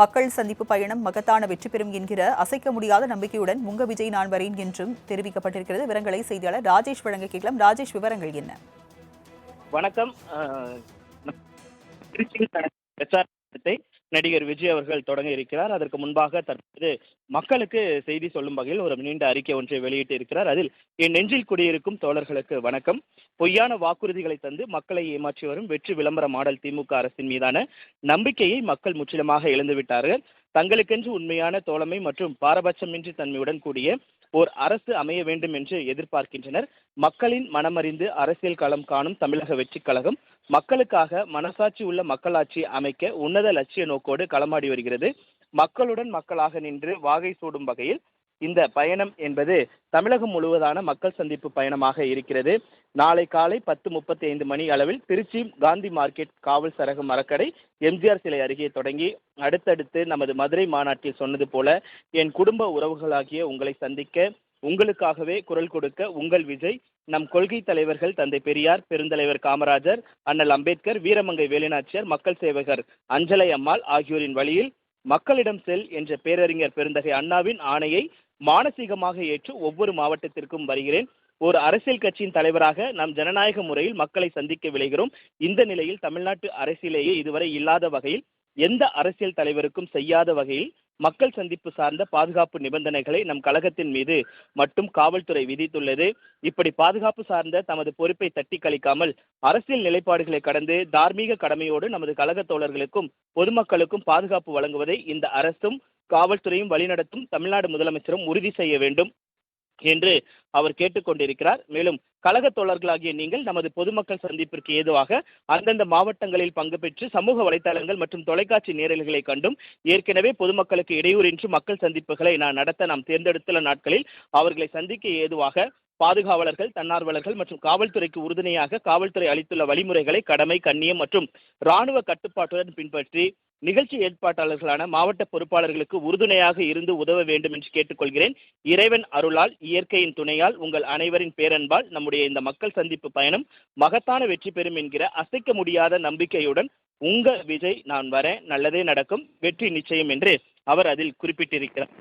மக்கள் சந்திப்பு பயணம் மகத்தான வெற்றி பெறும் என்கிற அசைக்க முடியாத நம்பிக்கையுடன் முங்க விஜய் நான் வரேன் என்றும் தெரிவிக்கப்பட்டிருக்கிறது. விவரங்களை செய்தியாளர் ராஜேஷ் வழங்க கேட்கலாம். ராஜேஷ் விவரங்கள் என்ன? வணக்கம். திருச்சியில் நடிகர் விஜய் அவர்கள் தொடங்க இருக்கிறார். அதற்கு முன்பாக தற்போது மக்களுக்கு செய்தி சொல்லும் வகையில் ஒரு நீண்ட அறிக்கை ஒன்றை வெளியிட்டு இருக்கிறார். அதில் என் நெஞ்சில் குடியிருக்கும் தோழர்களுக்கு வணக்கம். பொய்யான வாக்குறுதிகளை தந்து மக்களை ஏமாற்றி வரும் வெற்றி விளம்பர மாடல் திமுக அரசின் மீதான நம்பிக்கையை மக்கள் முற்றிலுமாக இழந்துவிட்டார்கள். தங்களுக்கென்று உண்மையான தோழமை மற்றும் பாரபட்சமின்றி தன்மையுடன் கூடிய ஓர் அரசு அமைய வேண்டும் என்று எதிர்பார்க்கின்றனர். மக்களின் மனமறிந்து அரசியல் களம் காணும் தமிழக வெற்றிக் கழகம் மக்களுக்காக மனசாட்சி உள்ள மக்களாட்சி அமைக்க உன்னத லட்சிய நோக்கோடு களமாடி வருகிறது. மக்களுடன் மக்களாக நின்று வாகை சூடும் வகையில் இந்த பயணம் என்பது தமிழகம் முழுவதான மக்கள் சந்திப்பு பயணமாக இருக்கிறது. நாளை காலை பத்து முப்பத்தி ஐந்து மணி அளவில் திருச்சி காந்தி மார்க்கெட் காவல் சரக மரக்கடை எம்ஜிஆர் சிலை அருகே தொடங்கி அடுத்தடுத்து நமது மதுரை மாநாட்டில் சொன்னது போல என் குடும்ப உறவுகளாகிய உங்களை சந்திக்க உங்களுக்காகவே குரல் கொடுக்க உங்கள் விஜய் நம் கொள்கை தலைவர்கள் தந்தை பெரியார் பெருந்தலைவர் காமராஜர் அண்ணல் அம்பேத்கர் வீரமங்கை வேலுநாச்சியார் மக்கள் சேவகர் அஞ்சலை அம்மாள் ஆகியோரின் வழியில் மக்களிடம் செல் என்ற பேரறிஞர் பெருந்தகை அண்ணாவின் ஆணையை மானசீகமாக ஏற்று ஒவ்வொரு மாவட்டத்திற்கும் வருகிறேன். ஒரு அரசியல் கட்சியின் தலைவராக நாம் ஜனநாயக முறையில் மக்களை சந்திக்க விளைகிறோம். இந்த நிலையில் தமிழ்நாட்டு அரசியலேயே இதுவரை இல்லாத வகையில் எந்த அரசியல் தலைவருக்கும் செய்யாத வகையில் மக்கள் சந்திப்பு சார்ந்த பாதுகாப்பு நிபந்தனைகளை நம் கழகத்தின் மீது மட்டும் காவல்துறை விதித்துள்ளது. இப்படி பாதுகாப்பு சார்ந்த தமது பொறுப்பை தட்டி கழிக்காமல் அரசியல் நிலைப்பாடுகளை கடந்து தார்மீக கடமையோடு நமது கழக தோழர்களுக்கும் பொதுமக்களுக்கும் பாதுகாப்பு வழங்குவதை இந்த அரசும் காவல்துறையும் வழிநடத்தும் தமிழ்நாடு முதலமைச்சரும் உறுதி செய்ய வேண்டும். என்று அவர் கேட்டுக்கொண்டிருக்கிறார். மேலும் கழக தோழர்களாகிய நீங்கள் நமது பொதுமக்கள் சந்திப்பிற்கு ஏதுவாக அந்தந்த மாவட்டங்களில் பங்கு பெற்று சமூக வலைதளங்கள் மற்றும் தொலைக்காட்சி நேரல்களை கண்டும் ஏற்கனவே பொதுமக்களுக்கு இடையூறின்றி மக்கள் சந்திப்புகளை நான் நடத்த நாம் தேர்ந்தெடுத்துள்ள நாட்களில் அவர்களை சந்திக்க ஏதுவாக பாதுகாவலர்கள் தன்னார்வலர்கள் மற்றும் காவல்துறைக்கு உறுதுணையாக காவல்துறை அளித்துள்ள வழிமுறைகளை கடமை கண்ணியம் மற்றும் ராணுவ கட்டுப்பாட்டுடன் பின்பற்றி நிகழ்ச்சி ஏற்பாட்டாளர்களான மாவட்ட பொறுப்பாளர்களுக்கு உறுதுணையாக இருந்து உதவ வேண்டும் என்று கேட்டுக்கொள்கிறேன். இறைவன் அருளால் இயற்கையின் துணையால் உங்கள் அனைவரின் பேரன்பால் நம்முடைய இந்த மக்கள் சந்திப்பு பயணம் மகத்தான வெற்றி பெறும் என்கிற அசைக்க முடியாத நம்பிக்கையுடன் உங்க விஜய் நான் வரேன் நல்லதே நடக்கும் வெற்றி நிச்சயம் என்று அவர் அதில் குறிப்பிட்டிருக்கிறார்.